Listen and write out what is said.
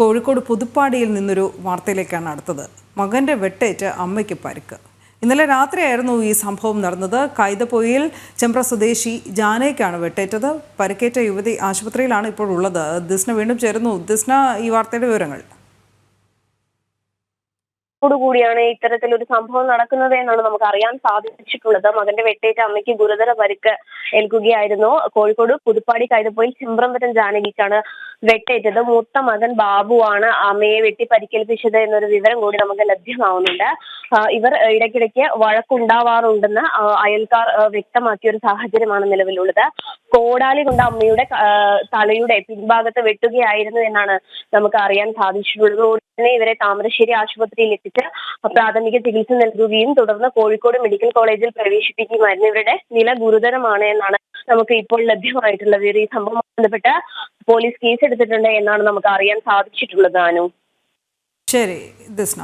കോഴിക്കോട് പുതുപ്പാടിയിൽ നിന്നൊരു വാർത്തയിലേക്കാണ് അടുത്തത്. മകന്റെ വെട്ടേറ്റ് അമ്മയ്ക്ക് പരിക്ക്. ഇന്നലെ രാത്രിയായിരുന്നു ഈ സംഭവം നടന്നത്. കൈതപ്പൊയിൽ ചെമ്പ്ര സ്വദേശി ജാനയ്ക്കാണ് വെട്ടേറ്റത്. പരിക്കേറ്റ യുവതി ആശുപത്രിയിലാണ് ഇപ്പോൾ ഉള്ളത്. ദിസ്ന വീണ്ടും ചേരുന്നു. ദിസ്ന ഈ വാർത്തയുടെ വിവരങ്ങൾ. കൂടിയാണ് ഇത്തരത്തിലൊരു സംഭവം നടക്കുന്നത് എന്നാണ് നമുക്ക് അറിയാൻ സാധിച്ചിട്ടുള്ളത്. മകന്റെ വെട്ടേറ്റ അമ്മയ്ക്ക് ഗുരുതര പരിക്ക് ഏൽക്കുകയായിരുന്നു. കോഴിക്കോട് പുതുപ്പാടി കൈതപ്പോയിൽ ചിമ്പ്രംപറ്റം ജാനകിക്കാണ് വെട്ടേറ്റത്. മൂത്ത മകൻ ബാബുവാണ് അമ്മയെ വെട്ടി പരിക്കേൽപ്പിച്ചത് എന്നൊരു വിവരം കൂടി നമുക്ക് ലഭ്യമാവുന്നുണ്ട്. ഇവർ ഇടയ്ക്കിടയ്ക്ക് വഴക്കുണ്ടാവാറുണ്ടെന്ന് അയൽക്കാർ വ്യക്തമാക്കിയ ഒരു സാഹചര്യമാണ് നിലവിലുള്ളത്. കോടാലി കൊണ്ട് അമ്മയുടെ തലയുടെ പിൻഭാഗത്ത് വെട്ടുകയായിരുന്നു എന്നാണ് നമുക്ക് അറിയാൻ സാധിച്ചിട്ടുള്ളത്. ഉടനെ ഇവരെ താമരശ്ശേരി ആശുപത്രിയിൽ എത്തിച്ച് പ്രാഥമിക ചികിത്സ നൽകുകയും തുടർന്ന് കോഴിക്കോട് മെഡിക്കൽ കോളേജിൽ പ്രവേശിപ്പിക്കുകയുമായിരുന്നു. ഇവരുടെ നില ഗുരുതരമാണ് എന്നാണ് നമുക്ക് ഇപ്പോൾ ലഭ്യമായിട്ടുള്ളത്. ഈ സംഭവം ബന്ധപ്പെട്ട് പോലീസ് കേസെടുത്തിട്ടുണ്ട് എന്നാണ് നമുക്ക് അറിയാൻ സാധിച്ചിട്ടുള്ളത് അനു. ശരി ദിസ്ന.